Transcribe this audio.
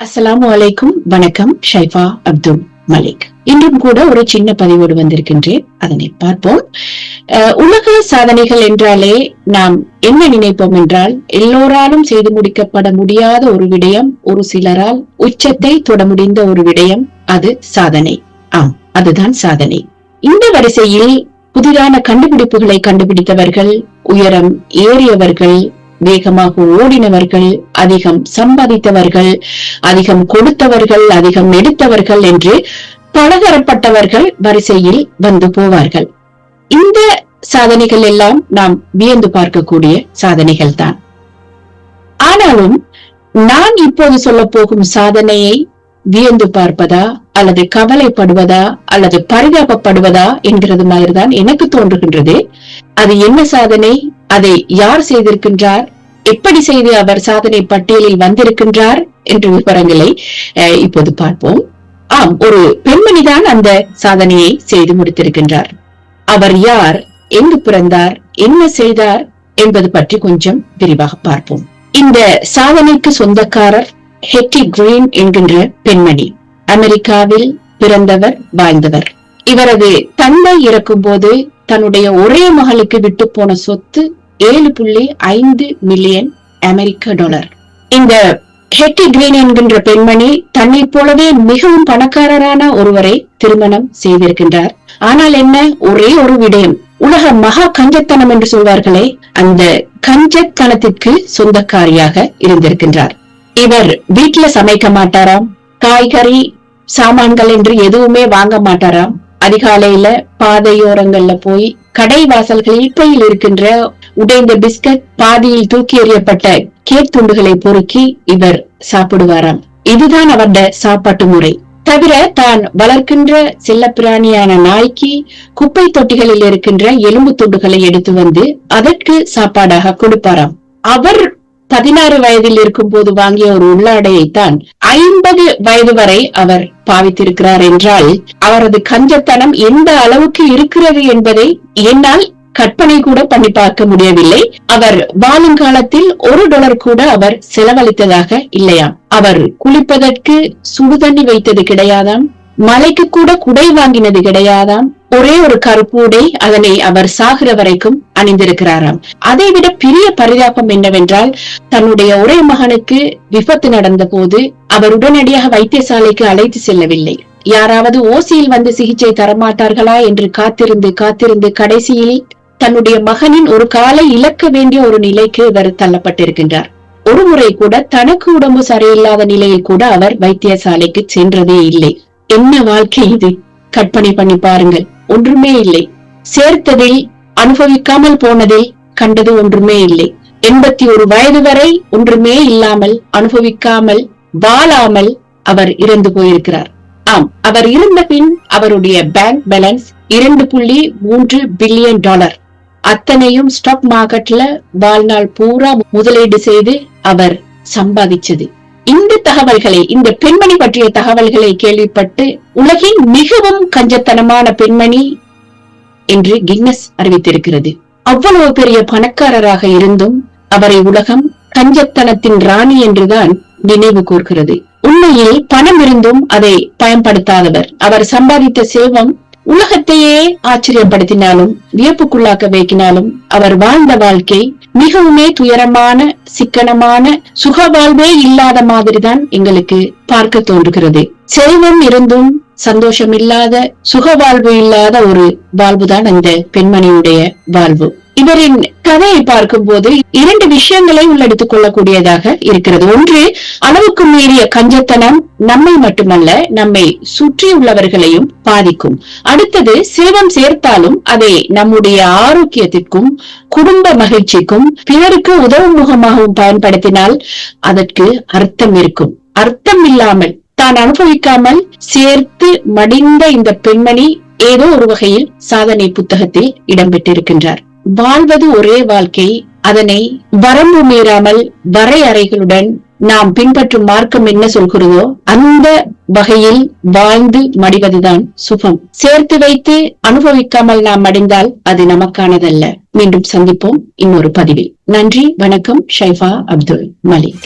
அஸ்ஸலாமு அலைக்கும் வணக்கம் ஷைஃபா அப்துல் மலிக். இன்றும் கூட ஒரு சின்ன பதிவோடு வந்திருக்கின்றேன். அதனை பார்ப்போம். உலக சாதனைகள் என்றாலே நாம் என்ன நினைப்போம் என்றால் எல்லோராலும் செய்து முடிக்கப்பட முடியாத ஒரு விடயம் ஒரு சிலரால் உச்சத்தை தொட முடிந்த ஒரு விடயம் அது சாதனை. ஆம் அதுதான் சாதனை. இந்த வரிசையில் புதிதான கண்டுபிடிப்புகளை கண்டுபிடித்தவர்கள் உயரம் ஏறியவர்கள் வேகமாக ஓடினவர்கள் அதிகம் சம்பாதித்தவர்கள் அதிகம் கொடுத்தவர்கள் அதிகம் எடுத்தவர்கள் என்று பலதரப்பட்டவர்கள் வரிசையில் வந்து போவார்கள். இந்த சாதனைகள் எல்லாம் நாம் வியந்து பார்க்கக்கூடிய சாதனைகள் தான் ஆனாலும் நான் இப்போது சொல்ல போகும் சாதனையை வியந்து பார்ப்பதா அல்லது கவலைப்படுவதா அல்லது பரிதாபப்படுவதா என்கிறது மாதிரிதான் எனக்கு தோன்றுகின்றது. அது என்ன சாதனை? அதை யார் செய்திருக்கின்றார்? எப்படி செய்து அவர் சாதனை பட்டியலில் வந்திருக்கின்றார்? என்ற விவரங்களை இப்போது பார்ப்போம். ஆம் ஒரு பெண்மணிதான் அந்த சாதனையை செய்து முடித்திருக்கின்றார். அவர் யார்? எங்கு பிறந்தார்? என்ன செய்தார்? என்பது பற்றி கொஞ்சம் விரிவாக பார்ப்போம். இந்த சாதனைக்கு சொந்தக்காரர் ஹெட்டி கிரீன் என்கின்ற பெண்மணி. அமெரிக்காவில் பிறந்தவர் வாழ்ந்தவர். இவரது தந்தை இறக்கும்போது தன்னுடைய ஒரே மகளுக்கு விட்டு போன சொத்து ஏழு புள்ளி ஐந்து மில்லியன் அமெரிக்க டாலர். இந்த ஹெட்டி கிரீன் என்கின்ற பெண்மணி தன்னை போலவே மிகவும் பணக்காரரான ஒருவரை திருமணம் செய்திருக்கின்றார். ஆனால் என்ன? ஒரே ஒரு விடயம். உலக மகா கஞ்சத்தனம் என்று சொல்வார்களே அந்த கஞ்சத்தனத்திற்கு சொந்தக்காரியாக இருந்திருக்கின்றார். இவர் வீட்டுல சமைக்க மாட்டாராம். காய்கறி சாமான்கள் என்று எதுவுமே வாங்க மாட்டாராம். அதிகாலையில பாதையோரங்கள்ல போய் கடை வாசல்களில் இப்பையில் இருக்கின்ற உடைந்த பிஸ்கட் பாதியில் தூக்கி எறியப்பட்ட கேக் துண்டுகளை பொறுக்கி இவர் சாப்பிடுவாராம். இதுதான் அவருடைய சாப்பாட்டு முறை. தவிர தான் வளர்க்கின்ற செல்லப்பிராணியான நாய்க்கு குப்பை தொட்டிகளில் இருக்கின்ற எலும்பு துண்டுகளை எடுத்து வந்து அதற்கு சாப்பாடாக கொடுப்பாராம். அவர் பதினாறு வயதில் இருக்கும் போது வாங்கிய ஒரு உள்ளாடையைத்தான் ஐம்பது வயது வரை அவர் பாவித்திருக்கிறார் என்றால் அவரது கஞ்சத்தனம் எந்த அளவுக்கு இருக்கிறது என்பதை என்னால் கற்பனை கூட பண்ணி பார்க்க முடியவில்லை. அவர் வாழும் காலத்தில் ஒரு டாலர் கூட அவர் செலவழித்ததாக இல்லையாம். அவர் குளிப்பதற்கு சுடுதண்ணி வைத்தது கிடையாதாம்? மலைக்கு கூட குடை வாங்கினது கிடையாதாம். ஒரே ஒரு கருப்பு உடை அதனை அவர் சாகிற வரைக்கும் அணிந்திருக்கிறாராம். அதை விட பெரிய பரிதாபம் என்னவென்றால் தன்னுடைய ஒரே மகனுக்கு விபத்து நடந்த போது அவர் உடனடியாக வைத்தியசாலைக்கு அழைத்து செல்லவில்லை. யாராவது ஓசியில் வந்து சிகிச்சை தரமாட்டார்களா என்று காத்திருந்து காத்திருந்து கடைசியில் தன்னுடைய மகனின் ஒரு காலை இழக்க வேண்டிய ஒரு நிலைக்கு இவர் தள்ளப்பட்டிருக்கின்றார். ஒரு முறை கூட தனக்கு உடம்பு சரியில்லாத நிலையில் கூட அவர் வைத்தியசாலைக்கு சென்றதே இல்லை. என்ன வாழ்க்கை இது? கற்பனை பண்ணி பாருங்கள். ஒன்றுமே இல்லை. சேர்த்ததில் அனுபவிக்காமல் போனதில் கண்டது ஒன்றுமே இல்லை. எண்பத்தி ஒரு வயது வரை ஒன்றுமே இல்லாமல் அனுபவிக்காமல் வாழாமல் அவர் இறந்து போயிருக்கிறார். ஆம் அவர் இருந்த பின் அவருடைய பேங்க் பேலன்ஸ் இரண்டு புள்ளி மூன்று பில்லியன் டாலர் அத்தனையும் ஸ்டாக் மார்க்கெட்ல வாழ்நாள் பூரா முதலீடு செய்து அவர் சம்பாதிச்சது. இந்த தகவல்களை இந்த பெண்மணி பற்றிய தகவல்களை கேள்விப்பட்டு உலகின் மிகவும் கஞ்சத்தனமான பெண்மணி என்று கின்னஸ் அறிவித்திருக்கிறது. அவ்வளவு பெரிய பணக்காரராக இருந்தும் அவரை உலகம் கஞ்சத்தனத்தின் ராணி என்றுதான் நினைவு கூர்கிறது. உண்மையில் பணம் இருந்தும் அதை பயன்படுத்தாதவர். அவர் சம்பாதித்த செல்வம் உலகத்தையே ஆச்சரியப்படுத்தினாலும் வியப்புக்குள்ளாக்க வைக்கினாலும் அவர் வாழ்ந்த வாழ்க்கை மிகவுமே துயரமான சிக்கனமான சுக வாழ்வே இல்லாத மாதிரிதான் எங்களுக்கு பார்க்க தோன்றுகிறது. செல்வம் இருந்தும் சந்தோஷம் இல்லாத சுக வாழ்வு இல்லாத ஒரு வாழ்வுதான் அந்த பெண்மணியுடைய வாழ்வு. இவரின் கதையை பார்க்கும்போது இரண்டு விஷயங்களை உள்ளெடுத்துக் கொள்ளக்கூடியதாக இருக்கிறது. ஒன்று அளவுக்கு மீறிய கஞ்சத்தனம் நம்மை மட்டுமல்ல நம்மை சுற்றியுள்ளவர்களையும் பாதிக்கும். அடுத்தது செல்வம் சேர்த்தாலும் அதை நம்முடைய ஆரோக்கியத்திற்கும் குடும்ப மகிழ்ச்சிக்கும் பிறருக்கு உதவும் முகமாகவும் பயன்படுத்தினால் அதற்கு அர்த்தம் இருக்கும். அர்த்தம் இல்லாமல் தான் அனுபவிக்காமல் சேர்த்து மடிந்த இந்த பெண்மணி ஏதோ ஒரு வகையில் சாதனை புத்தகத்தில் இடம்பெற்றிருக்கின்றார். வாழ்வது ஒரே வாழ்க்கை அதனை வரம்பு மீறாமல் வரையறைகளுடன் நாம் பின்பற்றும் மார்க்கம் என்ன சொல்கிறதோ அந்த வகையில் வாழ்ந்து மடிவதுதான் சுகம். சேர்த்து வைத்து அனுபவிக்காமல் நாம் மடிந்தால் அது நமக்கானதல்ல. மீண்டும் சந்திப்போம் இன்னொரு பதிவில். நன்றி வணக்கம் ஷைஃபா அப்துல் மலிக்.